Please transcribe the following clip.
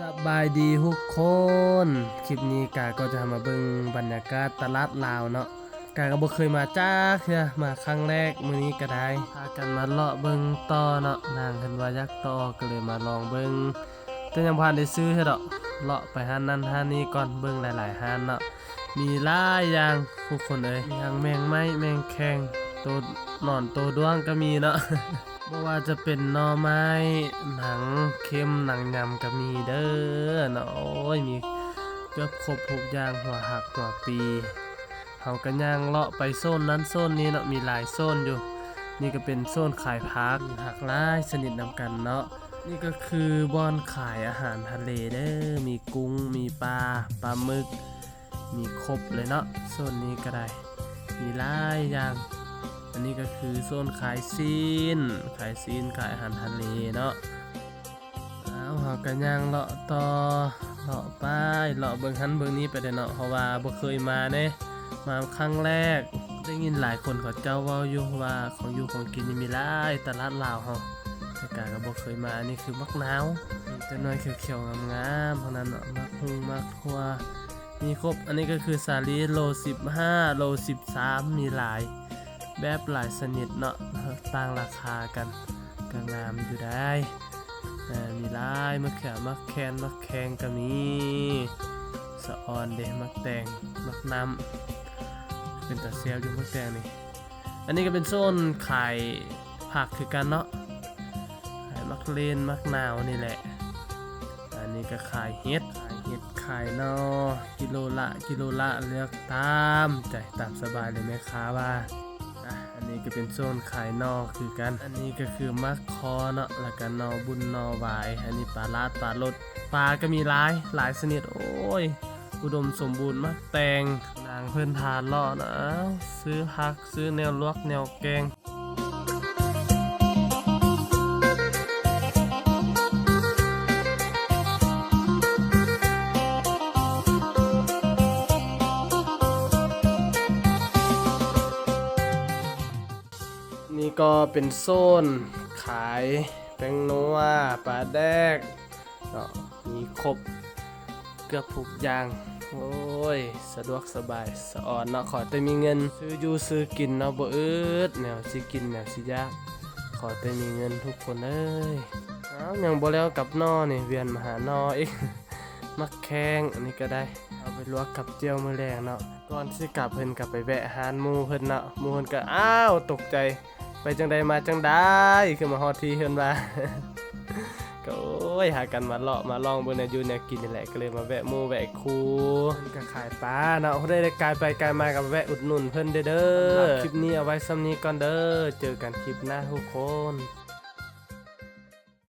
สบายดีทุกคน คลิปนี้กาก็จะมาเบิ่งบรรยากาศตลาดลาวเนาะกาก็บ่เคยมาจ้าเทื่อมาครั้งแรกมื้อนี้ก็ได้พากันมาเลาะเบิ่งต่อเนาะนางเพิ่นว่าอยากต่อก็เลยมาลองเบิ่งแต่ยังบ่ทันได้ซื้อเฮ็ดดอกเลาะไปหานั้นหานี้ก่อนเบิ่งหลายๆหานเนาะมีหลายอย่างทุกคนเอ้ยมีทั้งแมงไม้แมงแคงตัวหนอนตัวด้วงก็มีเนาะ บ่ว่าจะเป็นหน่อไม้ หนังเค็มหนังยำก็มีเด้อเนาะโอ้ยมีเกือบครบทุกอย่างหัวหักหัวปีเฮาก็ย่างเลาะไปโซนนั้นโซนนี้เนาะมีหลายโซนอยู่ นี่ก็เป็นโซนขายพักหักหลายสนิทนำกันเนาะนี่ก็คือบ่อนขายอาหารทะเลเด้อมีกุ้งมีปลาปลาหมึก มีครบเลยเนาะโซนนี้ก็ได้ มีหลายอย่าง อันนี้ก็คือโซนขายซีน ขายซีนขายอาหารทะเลเนาะเอาเฮากันย่างเลาะต่อเลาะไปเลาะเบิ่งหันเบิ่งนี้ไปเด้เนาะเพราะว่าบ่เคยมาเด้มาครั้งแรกได้ยินหลายคนเขาเจ้าว้าอยู่ว่าของอยู่ของกินมีหลายตลาดลาวเฮาแต่กาก็บ่เคยมาอันนี้คือมักหนาวมีแต่น้อยเขียวๆงามๆเท่านั้นเนาะมักฮุงมักทัวมีครบอันนี้ก็คือสาลีโล 15 โล 13 มีหลาย แบบหลายชนิดเนาะต่างราคากันก็งามอยู่ได้มีลายมะเขือมะแคนมะแขงก็มีสะออนเดมะแตงมะน้ำเป็นตาเซียวอยู่มะแตงนี่อันนี้ก็เป็นโซนขายผักคือกันเนาะขายมักเลนมักนาวนี่แหละ อันนี้ก็ขายเห็ดขายเห็ดขายนอกิโลละกิโลละเลือกตามใจตามสบายเลยแม่ค้าว่า อันนี้ก็เป็นโซนขายนอคือกัน อันนี้ก็คือมักคอเนาะแล้วก็นอบุญนอวาย อันนี้ปลาลาดปลาลดปลาก็มีหลายหลายชนิดโอ้ย อุดมสมบูรณ์มากแตงนางเพื่อนทานเลาะนะ ซื้อฮักซื้อแนวลวกแนวแกง ก็เป็นโซนขายแป้งนัวปลาแดกเนาะมีครบเกือบทุกอย่าง โอ้ย สะดวกสบายสะอ่อนเนาะขอแต่มีเงิน ซื้ออยู่ซื้อกินเนาะบ่อึดแนวสิกินแนวสิยากขอแต่มีเงินทุกคนเอ้ยเอ้ายังบ่แล้วกับนอนี่เวียนมาหานออีกมักแข้งอันนี้ก็ได้เอาไปลวกกับเจียวมือแรงเนาะก่อนสิกลับเพิ่นกลับไปแวะหานมูเพิ่นเนาะมูเพิ่นก็อ้าวตกใจ ไปจังใดมาจังได้คือมาฮอดทีเพิ่นว่าก็โอ้ยหากันมาเลาะมาลองเบิ่งในอยู่แนวกินนี่แหละก็เลยมาแวะหมู่แวะครูเพิ่นก็ขายปลาเนาะได้ได้กายไปกายมากับแวะอุดหนุนเพิ่นเด้อเด้อคลิปนี้เอาไว้ซ้ำนี้ก่อนเด้อเจอกันคลิปหน้าทุกคน